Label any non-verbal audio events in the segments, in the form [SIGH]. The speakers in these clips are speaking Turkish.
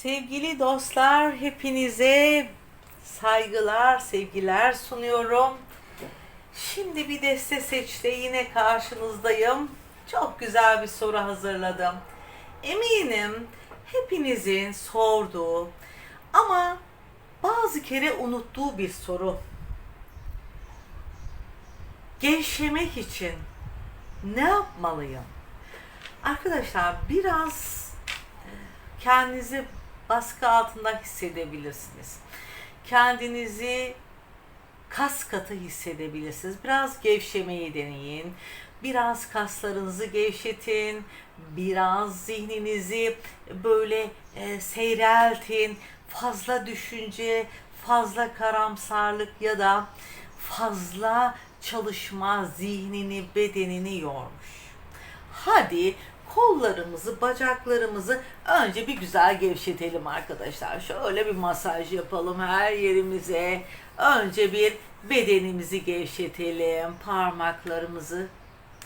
Sevgili dostlar, hepinize saygılar, sevgiler sunuyorum. Şimdi bir deste seçte yine karşınızdayım. Çok güzel bir soru hazırladım. Eminim hepinizin sorduğu ama bazı kere unuttuğu bir soru. Gevşemek için ne yapmalıyım? Arkadaşlar biraz kendinizi baskı altında hissedebilirsiniz. Kendinizi kas katı hissedebilirsiniz. Biraz gevşemeyi deneyin. Biraz kaslarınızı gevşetin. Biraz zihninizi böyle e, seyreltin. Fazla düşünce, fazla karamsarlık ya da fazla çalışma zihnini, bedenini yormuş. Hadi kollarımızı, bacaklarımızı önce bir güzel gevşetelim arkadaşlar. Şöyle bir masaj yapalım her yerimize. Önce bir bedenimizi gevşetelim. Parmaklarımızı.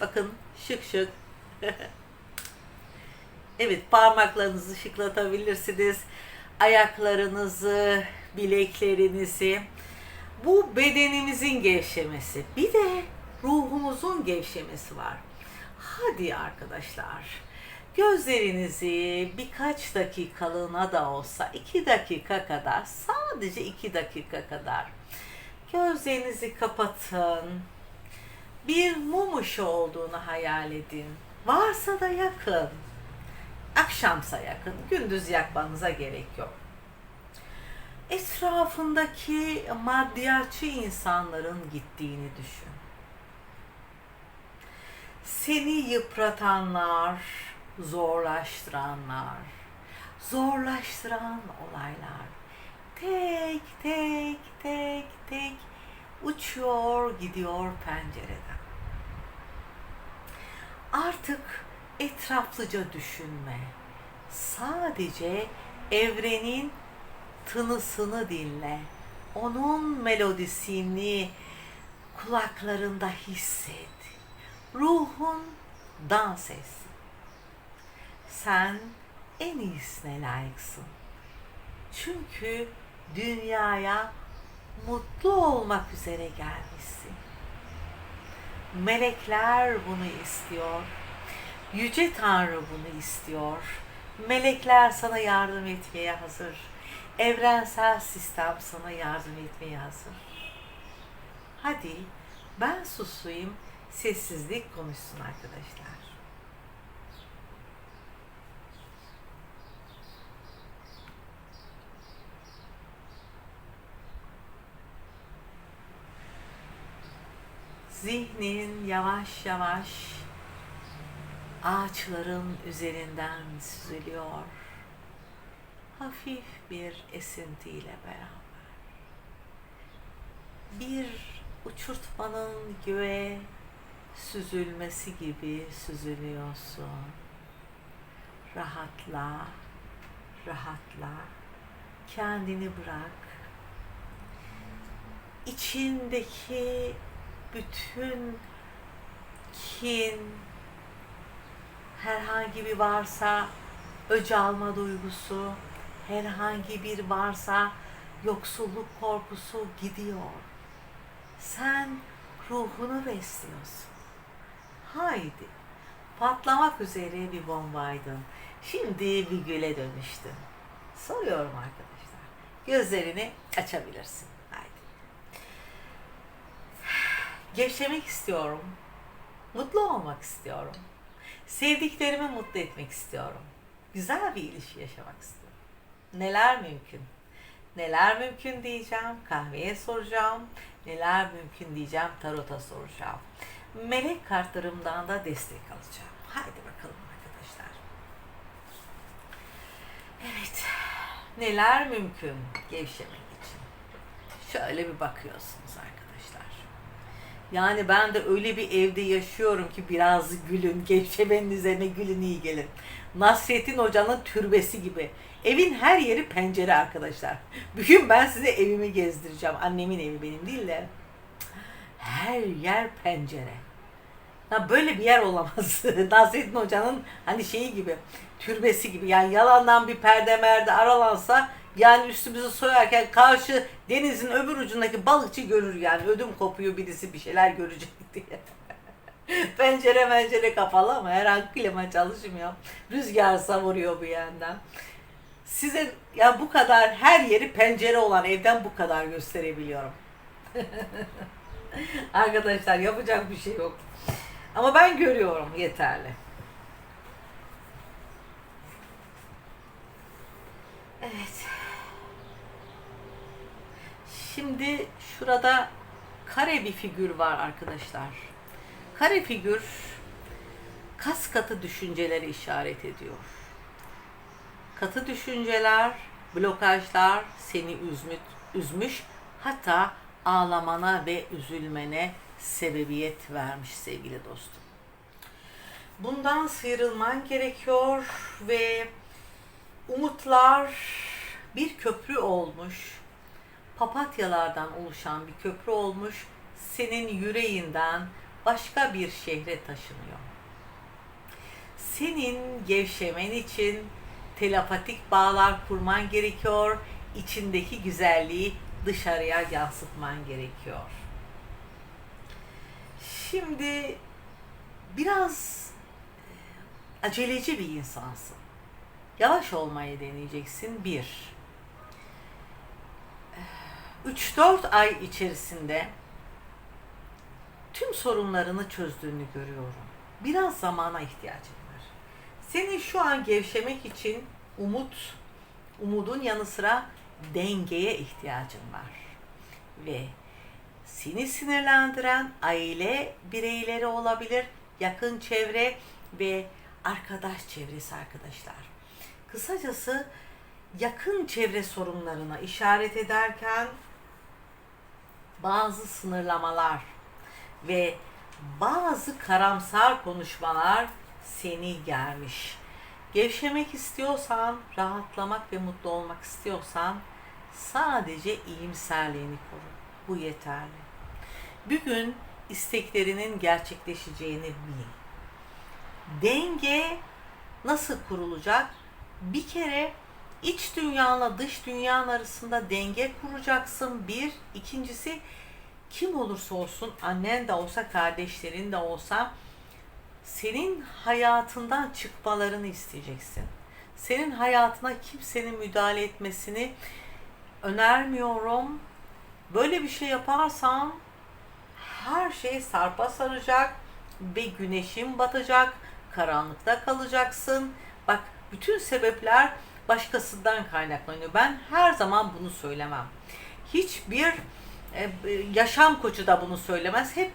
Bakın şık şık. [LAUGHS] evet parmaklarınızı şıklatabilirsiniz. Ayaklarınızı, bileklerinizi. Bu bedenimizin gevşemesi. Bir de ruhumuzun gevşemesi var. Hadi arkadaşlar. Gözlerinizi birkaç dakikalığına da olsa iki dakika kadar sadece iki dakika kadar gözlerinizi kapatın. Bir mum ışığı olduğunu hayal edin. Varsa da yakın. Akşamsa yakın. Gündüz yakmanıza gerek yok. Etrafındaki maddiyatçı insanların gittiğini düşün seni yıpratanlar, zorlaştıranlar, zorlaştıran olaylar tek tek tek tek uçuyor gidiyor pencereden. Artık etraflıca düşünme. Sadece evrenin tınısını dinle. Onun melodisini kulaklarında hisset ruhun dans etsin. Sen en iyisine layıksın. Çünkü dünyaya mutlu olmak üzere gelmişsin. Melekler bunu istiyor. Yüce Tanrı bunu istiyor. Melekler sana yardım etmeye hazır. Evrensel sistem sana yardım etmeye hazır. Hadi ben susayım, sessizlik konuşsun arkadaşlar. Zihnin yavaş yavaş ağaçların üzerinden süzülüyor. Hafif bir esintiyle beraber. Bir uçurtmanın göğe süzülmesi gibi süzülüyorsun. Rahatla, rahatla. Kendini bırak. İçindeki bütün kin, herhangi bir varsa öc alma duygusu, herhangi bir varsa yoksulluk korkusu gidiyor. Sen ruhunu besliyorsun. Haydi. Patlamak üzere bir bombaydın. Şimdi bir güle dönüştün. Soruyorum arkadaşlar. Gözlerini açabilirsin. Haydi. Gevşemek istiyorum. Mutlu olmak istiyorum. Sevdiklerimi mutlu etmek istiyorum. Güzel bir ilişki yaşamak istiyorum. Neler mümkün? Neler mümkün diyeceğim, kahveye soracağım. Neler mümkün diyeceğim, tarota soracağım melek kartlarımdan da destek alacağım. Haydi bakalım arkadaşlar. Evet. Neler mümkün gevşemek için? Şöyle bir bakıyorsunuz arkadaşlar. Yani ben de öyle bir evde yaşıyorum ki biraz gülün, gevşemenin üzerine gülün iyi gelir. Nasrettin Hoca'nın türbesi gibi. Evin her yeri pencere arkadaşlar. Bugün ben size evimi gezdireceğim. Annemin evi benim değil de. Her yer pencere. Ya böyle bir yer olamaz. [LAUGHS] Nasrettin Hoca'nın hani şeyi gibi, türbesi gibi. Yani yalandan bir perde merde aralansa yani üstümüzü soyarken karşı denizin öbür ucundaki balıkçı görür yani. Ödüm kopuyor birisi bir şeyler görecek [LAUGHS] diye. pencere pencere kapalı ama her an klima çalışmıyor. Rüzgar savuruyor bir yandan. Size ya bu kadar her yeri pencere olan evden bu kadar gösterebiliyorum. [LAUGHS] Arkadaşlar yapacak bir şey yok. Ama ben görüyorum yeterli. Evet. Şimdi şurada kare bir figür var arkadaşlar. Kare figür kas katı düşünceleri işaret ediyor. Katı düşünceler, blokajlar seni üzmüş, üzmüş hatta ağlamana ve üzülmene sebebiyet vermiş sevgili dostum. Bundan sıyrılman gerekiyor ve umutlar bir köprü olmuş. Papatyalardan oluşan bir köprü olmuş. Senin yüreğinden başka bir şehre taşınıyor. Senin gevşemen için telepatik bağlar kurman gerekiyor. İçindeki güzelliği dışarıya yansıtman gerekiyor. Şimdi biraz e, aceleci bir insansın. Yavaş olmayı deneyeceksin. Bir. 3-4 ay içerisinde tüm sorunlarını çözdüğünü görüyorum. Biraz zamana ihtiyacın var. Senin şu an gevşemek için umut, umudun yanı sıra dengeye ihtiyacın var. Ve seni sinirlendiren aile bireyleri olabilir, yakın çevre ve arkadaş çevresi arkadaşlar. Kısacası yakın çevre sorunlarına işaret ederken bazı sınırlamalar ve bazı karamsar konuşmalar seni germiş. Gevşemek istiyorsan, rahatlamak ve mutlu olmak istiyorsan sadece iyimserliğini koru. Bu yeterli. Bugün isteklerinin gerçekleşeceğini bil. Denge nasıl kurulacak? Bir kere iç dünyanla dış dünyanın arasında denge kuracaksın. Bir. ikincisi kim olursa olsun annen de olsa kardeşlerin de olsa senin hayatından çıkmalarını isteyeceksin. Senin hayatına kimsenin müdahale etmesini önermiyorum. Böyle bir şey yaparsan her şey sarpa saracak ve güneşin batacak, karanlıkta kalacaksın. Bak bütün sebepler başkasından kaynaklanıyor. Ben her zaman bunu söylemem. Hiçbir e, yaşam koçu da bunu söylemez. Hep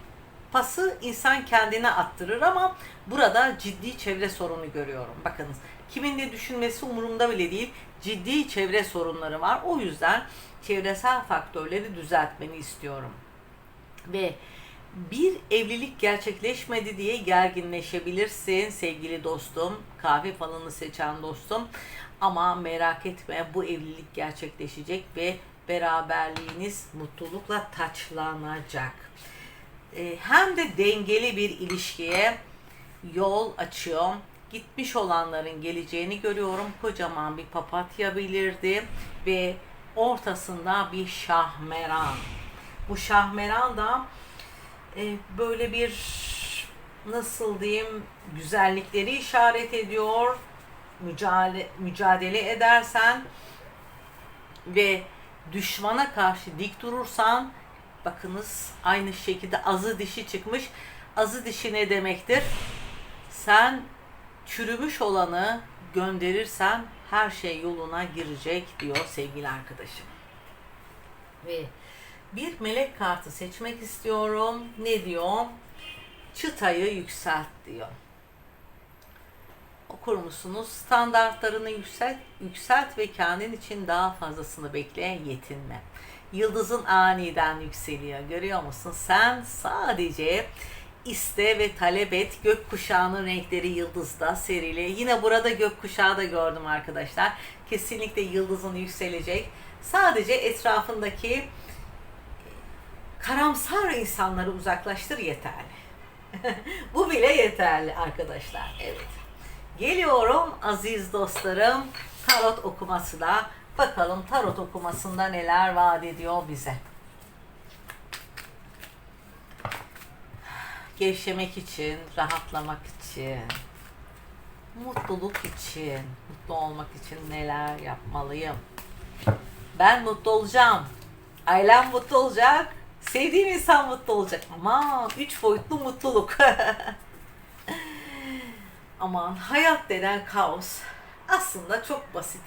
pası insan kendine attırır ama burada ciddi çevre sorunu görüyorum. Bakınız kimin ne düşünmesi umurumda bile değil. Ciddi çevre sorunları var. O yüzden çevresel faktörleri düzeltmeni istiyorum. Ve bir evlilik gerçekleşmedi diye gerginleşebilirsin sevgili dostum, kahve falını seçen dostum. Ama merak etme bu evlilik gerçekleşecek ve beraberliğiniz mutlulukla taçlanacak. Ee, hem de dengeli bir ilişkiye yol açıyor. Gitmiş olanların geleceğini görüyorum. Kocaman bir papatya belirdi ve ortasında bir şahmeran. Bu şahmeran da e, böyle bir nasıl diyeyim güzellikleri işaret ediyor. Mücadele, mücadele edersen ve düşmana karşı dik durursan bakınız aynı şekilde azı dişi çıkmış. Azı dişi ne demektir? Sen çürümüş olanı gönderirsen her şey yoluna girecek diyor sevgili arkadaşım. Ve bir melek kartı seçmek istiyorum. Ne diyor? Çıtayı yükselt diyor. Okur musunuz? Standartlarını yükselt, yükselt ve kendin için daha fazlasını bekleyen yetinme. Yıldızın aniden yükseliyor. Görüyor musun? Sen sadece iste ve talep et. Gökkuşağının renkleri yıldızda serili. Yine burada gökkuşağı da gördüm arkadaşlar. Kesinlikle yıldızın yükselecek. Sadece etrafındaki karamsar insanları uzaklaştır yeterli. [LAUGHS] Bu bile yeterli arkadaşlar. Evet. Geliyorum aziz dostlarım tarot okumasına. Bakalım tarot okumasında neler vaat ediyor bize. Gevşemek için, rahatlamak için, mutluluk için, mutlu olmak için neler yapmalıyım? Ben mutlu olacağım. Ailem mutlu olacak. Sevdiğim insan mutlu olacak. Aman üç boyutlu mutluluk. [LAUGHS] Aman hayat denen kaos aslında çok basit.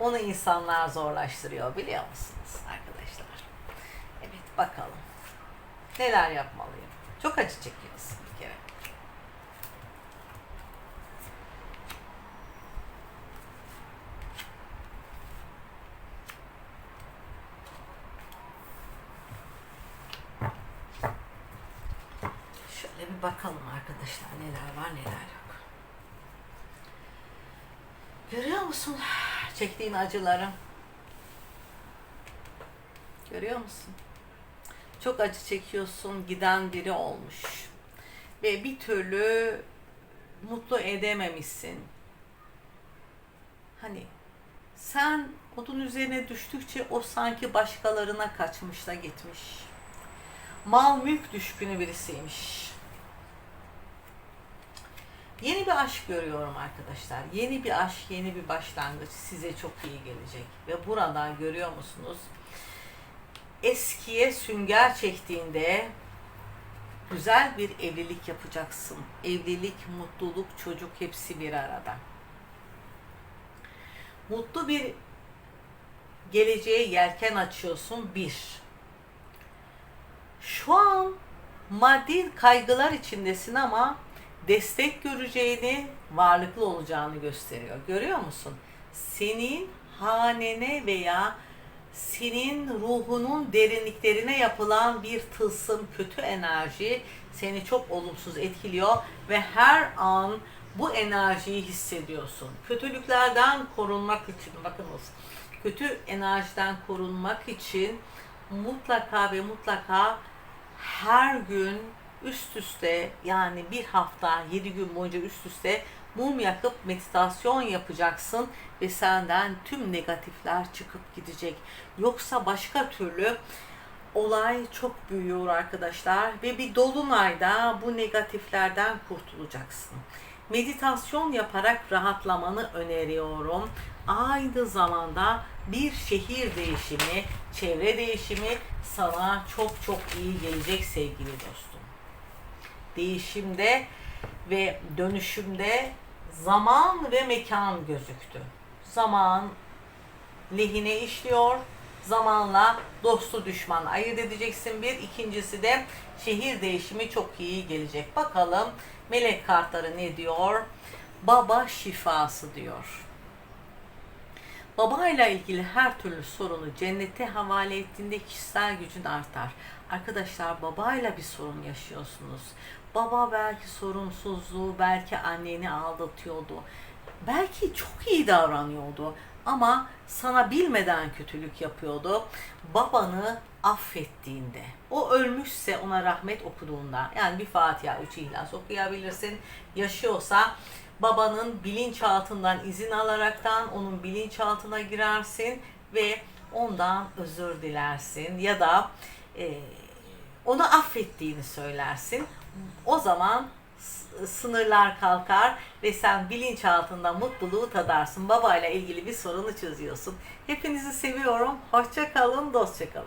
Onu insanlar zorlaştırıyor biliyor musunuz arkadaşlar? Evet bakalım. Neler yapmalıyım? Çok acı çekiyorsun bir kere. Şöyle bir bakalım arkadaşlar neler var neler yok. Görüyor musun çektiğin acıları? Görüyor musun? Çok acı çekiyorsun, giden biri olmuş. Ve bir türlü mutlu edememişsin. Hani sen odun üzerine düştükçe o sanki başkalarına kaçmış da gitmiş. Mal mülk düşkünü birisiymiş. Yeni bir aşk görüyorum arkadaşlar. Yeni bir aşk, yeni bir başlangıç size çok iyi gelecek. Ve buradan görüyor musunuz? Eskiye sünger çektiğinde güzel bir evlilik yapacaksın. Evlilik, mutluluk, çocuk hepsi bir arada. Mutlu bir geleceğe yelken açıyorsun bir. Şu an maddi kaygılar içindesin ama destek göreceğini, varlıklı olacağını gösteriyor. Görüyor musun? Senin hanene veya senin ruhunun derinliklerine yapılan bir tılsım kötü enerji seni çok olumsuz etkiliyor ve her an bu enerjiyi hissediyorsun. Kötülüklerden korunmak için bakınız kötü enerjiden korunmak için mutlaka ve mutlaka her gün üst üste yani bir hafta yedi gün boyunca üst üste mum yakıp meditasyon yapacaksın ve senden tüm negatifler çıkıp gidecek. Yoksa başka türlü olay çok büyüyor arkadaşlar ve bir dolunayda bu negatiflerden kurtulacaksın. Meditasyon yaparak rahatlamanı öneriyorum. Aynı zamanda bir şehir değişimi, çevre değişimi sana çok çok iyi gelecek sevgili dostum. Değişimde ve dönüşümde zaman ve mekan gözüktü. Zaman lehine işliyor. Zamanla dostu düşman ayırt edeceksin bir. İkincisi de şehir değişimi çok iyi gelecek. Bakalım melek kartları ne diyor? Baba şifası diyor. Babayla ilgili her türlü sorunu cennete havale ettiğinde kişisel gücün artar. Arkadaşlar babayla bir sorun yaşıyorsunuz. Baba belki sorumsuzluğu, belki anneni aldatıyordu. Belki çok iyi davranıyordu ama sana bilmeden kötülük yapıyordu. Babanı affettiğinde, o ölmüşse ona rahmet okuduğunda, yani bir Fatiha, üç İhlas okuyabilirsin. Yaşıyorsa babanın bilinçaltından izin alaraktan onun bilinçaltına girersin ve ondan özür dilersin ya da e, onu affettiğini söylersin. O zaman sınırlar kalkar ve sen bilinçaltında mutluluğu tadarsın. Babayla ilgili bir sorunu çözüyorsun. Hepinizi seviyorum. Hoşça kalın, dostça kalın.